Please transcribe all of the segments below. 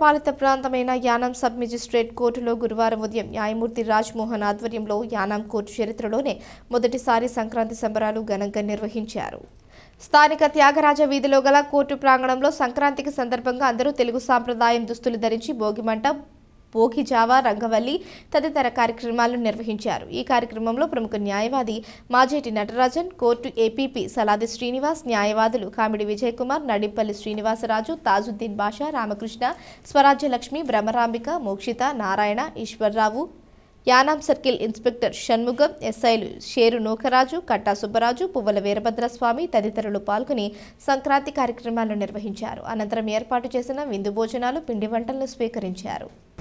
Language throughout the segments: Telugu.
కేంద్రపాలిత ప్రాంతమైన యానాం సబ్ మెజిస్ట్రేట్ కోర్టులో గురువారం ఉదయం న్యాయమూర్తి రాజ్మోహన్ ఆధ్వర్యంలో యానాం కోర్టు చరిత్రలోనే మొదటిసారి సంక్రాంతి సంబరాలు ఘనంగా నిర్వహించారు స్థానిక త్యాగరాజ వీధిలో గల కోర్టు ప్రాంగణంలో సంక్రాంతికి సందర్భంగా అందరూ తెలుగు సాంప్రదాయం దుస్తులు ధరించి భోగిమంట పోకి జావా రంగవల్లి తదితర కార్యక్రమాలు నిర్వహించారు ఈ కార్యక్రమంలో ప్రముఖ న్యాయవాది మాజేటి నటరాజన్ కోర్టు ఏపీపీ సలాది శ్రీనివాస్ న్యాయవాదులు కామిడి విజయ్ కుమార్ నడింపల్లి శ్రీనివాసరాజు తాజుద్దీన్ బాషా రామకృష్ణ స్వరాజ్యలక్ష్మి భ్రమరాంబిక మోక్షిత నారాయణ ఈశ్వర్రావు యానాం సర్కిల్ ఇన్స్పెక్టర్ షణ్ముగం ఎస్ఐలు షేరు నూకరాజు కట్టా సుబ్బరాజు పువ్వల వీరభద్రస్వామి తదితరులు పాల్గొని సంక్రాంతి కార్యక్రమాలు నిర్వహించారు అనంతరం ఏర్పాటు చేసిన విందు భోజనాలు పిండి వంటలను స్వీకరించారు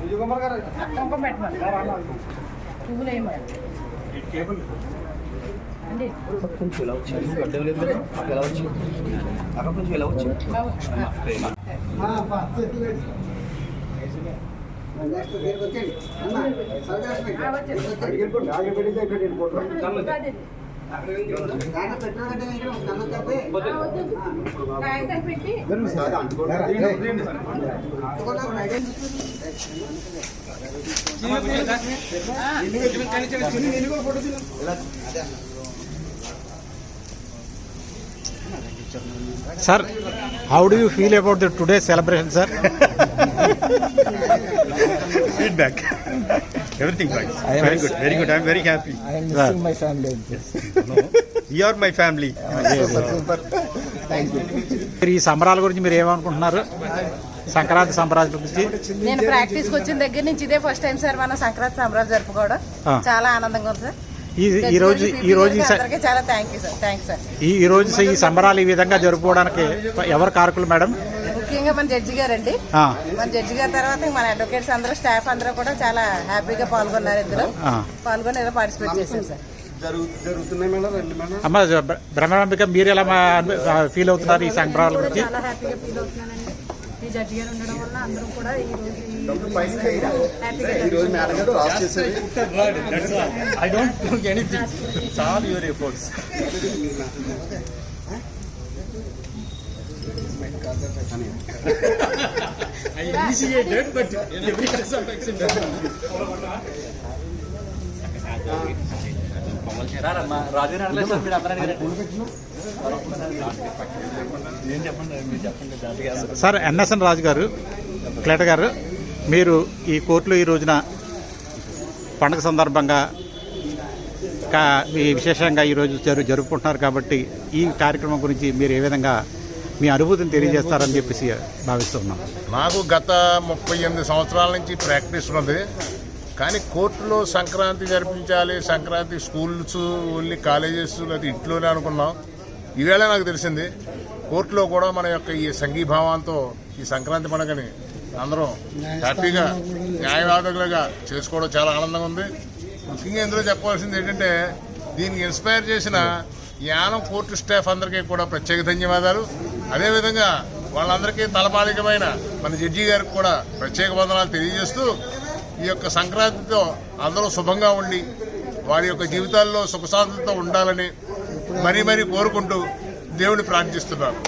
కుంకుమ పెట్టమని పువ్వులు వేయమని అండి అక్కడ నుంచి ఎలా వచ్చింది అడ్డం లేదు కదా అక్కడ ఎలా వచ్చింది అక్కడ నుంచి ఎలా Sir, how do you feel about the today's celebration, sir? Feedback. Everything fine very good very good I'm very happy my family you my family మీరు ఈ సంబరాల గురించి మీరు ఏమనుకుంటున్నారు సంక్రాంతి సంబరాల గురించి నేను ప్రాక్టీస్ వచ్చిన దగ్గర నుంచి ఇదే ఫస్ట్ టైం సార్ మనం సంక్రాంతి సంబరాలు జరుపుకోవడం చాలా ఆనందంగా ఉంది సార్ ఈ రోజు ఈ రోజు చాలా thank you sir thank sir ఈ రోజు ఈ సంబరాలు ఈ విధంగా జరుపుకోవడానికి ఎవరు కారకులు మేడం ముఖ్యంగా మన జడ్జి గారండి మన జడ్జి గారి తర్వాత మన అడ్వకేట్స్ అందరూ స్టాఫ్ అందరూ కూడా చాలా హ్యాపీగా పాల్గొన్నారు ఇద్దరు పాల్గొని ఇలా పార్టిసిపేట్ చేశారు సార్ మీరు ఎలా ఫీల్ అవుతున్నారు ఈ సంగ్రహాల గురించి సార్ ఎన్ఎస్ఎన్ రాజు గారు క్లేట గారు మీరు ఈ కోర్టులో ఈ రోజున పండగ సందర్భంగా మీ విశేషంగా ఈరోజు జరు జరుపుకుంటున్నారు కాబట్టి ఈ కార్యక్రమం గురించి మీరు ఏ విధంగా మీ అనుభూతిని తెలియజేస్తారని చెప్పేసి భావిస్తున్నాం నాకు గత ముప్పై ఎనిమిది సంవత్సరాల నుంచి ప్రాక్టీస్ ఉంది కానీ కోర్టులో సంక్రాంతి జరిపించాలి సంక్రాంతి స్కూల్స్ ఓన్లీ కాలేజెస్ లేదా ఇంట్లోనే అనుకున్నాం ఈవేళ నాకు తెలిసింది కోర్టులో కూడా మన యొక్క ఈ సంఘీభావంతో ఈ సంక్రాంతి పండుగని అందరం హ్యాపీగా న్యాయవాదకులుగా చేసుకోవడం చాలా ఆనందంగా ఉంది ముఖ్యంగా ఇందులో చెప్పవలసింది ఏంటంటే దీనికి ఇన్స్పైర్ చేసిన యానం కోర్టు స్టాఫ్ అందరికీ కూడా ప్రత్యేక ధన్యవాదాలు అదేవిధంగా వాళ్ళందరికీ తలపాలికమైన మన జడ్జి గారికి కూడా ప్రత్యేక బంధనాలు తెలియజేస్తూ ఈ యొక్క సంక్రాంతితో అందరూ శుభంగా ఉండి వారి యొక్క జీవితాల్లో సుఖశాంతులతో ఉండాలని మరీ మరీ కోరుకుంటూ దేవుని ప్రార్థిస్తున్నారు